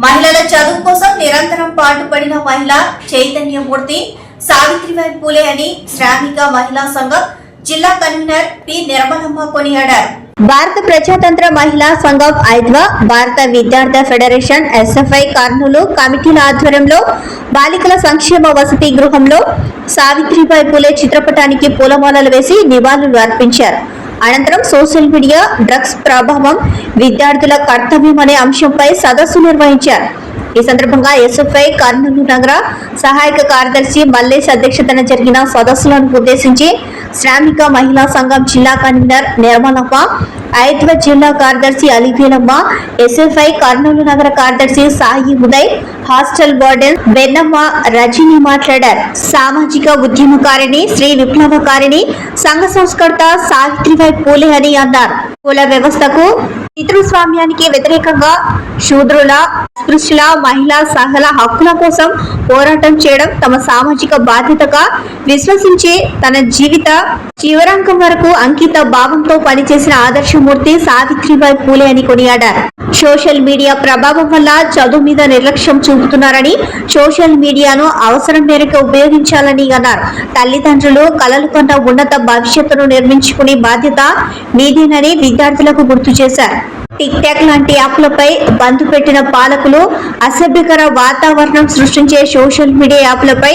మహిళల చదువు కోసం నిరంతరం పాటుపడిన మహిళ చైతన్యమూర్తి సావిత్రిబాయి పూలే అని శ్రామిక మహిళా సంఘం జిల్లా కన్వీనర్ పి. నిర్మలమ్మ కొనియాడారు. భారత ప్రజాతంత్ర మహిళా సంఘం ఐద్వా భారత విద్యార్థి ఫెడరేషన్ ఎస్ఎఫ్ఐ కర్నూలు కమిటీల ఆధ్వర్యంలో బాలికల సంక్షేమ వసతి గృహంలో సావిత్రిబాయి పూలే చిత్రపటానికి పూలమాలలు వేసి నివాళులు అర్పించారు. అనంతరం సోషల్ మీడియా డ్రగ్స్ ప్రభావం విద్యార్థుల కర్తవ్యం అనే అంశంపై సదస్సు నిర్వహించారు. ఈ సందర్భంగా ఎస్ఎఫ్ఐ కర్నూలు నగర సహాయక కార్యదర్శి మల్లేష్ అధ్యక్షతన జరిగిన సదస్సులను ఉద్దేశించి శ్రామిక మహిళా సంఘం జిల్లా కన్వీనర్ నిర్మలమ్మ ఐద్వ జిల్లా కార్యదర్శి అలివేలమ్మ ఎస్ఎఫ్ఐ కర్నూలు నగర కార్యదర్శి సాయి ఉదయ్ హాస్టల్ వార్డెన్ వెన్నమ్మ రజని మాట్లాడారు. సామాజిక ఉద్యమకారిణి శ్రీ విప్లవకారిణి సంఘ సంస్కర్త సావిత్రిబాయి పూలే అని అన్నారు. కుల వ్యవస్థకు పితృస్వామ్యానికి వ్యతిరేకంగా శూద్రుల స్పృశ్యుల మహిళా సహల హక్కుల కోసం పోరాటం చేయడం తమ సామాజిక బాధ్యతగా విశ్వసించే తన జీవిత చివరాంకం వరకు అంకిత భావంతో పనిచేసిన ఆదర్శమూర్తి సావిత్రిబాయి పూలే అని కొనియాడారు. సోషల్ మీడియా ప్రభావం వల్ల చదువు మీద నిర్లక్ష్యం చూపుతున్నారని సోషల్ మీడియాను అవసరం మేరకు ఉపయోగించాలని అన్నారు. తల్లిదండ్రులు కలలు కన్న ఉన్నత భవిష్యత్తును నిర్మించుకునే బాధ్యత మీదేనని విద్యార్థులకు గుర్తు చేశారు. టిక్ టాక్ లాంటి యాప్లపై బంధు పెట్టిన పాలకులు అసభ్యకర వాతావరణం సృష్టించే సోషల్ మీడియా యాప్లపై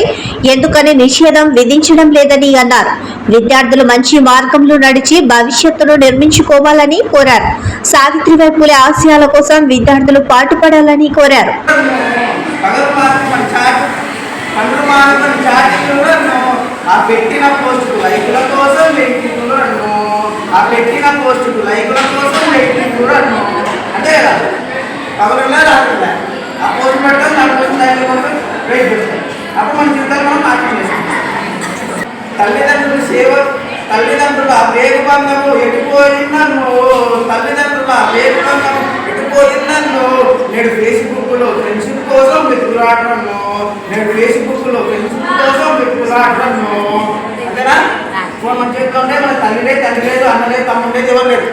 ఎందుకని నిషేధం విధించడం లేదని అన్నారు. విద్యార్థులు మంచి మార్గంలో నడిచి భవిష్యత్తును నిర్మించుకోవాలని కోరారు. సావిత్రిబాయి పూలే ఆశయాల కోసం విద్యార్థులు పాటుపడాలని కోరారు. పెట్టిన కోసం ఆ పెట్టిన పోస్టుకు లైకుల కోసం వెయిటింగ్లు అన్ను అంతే కదా? కవరులా రాకుండా. ఆ పోస్ట్ పెట్టడం దాని కోసం లైకుల కోసం వెయిట్ చేస్తాం అప్పుడు మన జీవితాలు మనం నాశనం చేస్తాం. తల్లిదండ్రులు సేవ పేరు వేగబంధము ఎటుపోయిందన్ను తల్లిదండ్రుల వేగబంధము ఎటుపోయిందన్ను నేడు ఫేస్బుక్లో ఫ్రెండ్షిప్ కోసం వెతుకులాడటము నేడు ఫేస్బుక్లో ఫ్రెండ్షిప్ కోసం వెతుకులాడటము అంతేనా? ఇప్పుడు మన చేతిలో ఉంటే మన తల్లి లేదు తండ్రి లేదు అన్న లేదు తమ్ముడు లేదు ఎవరు లేదు.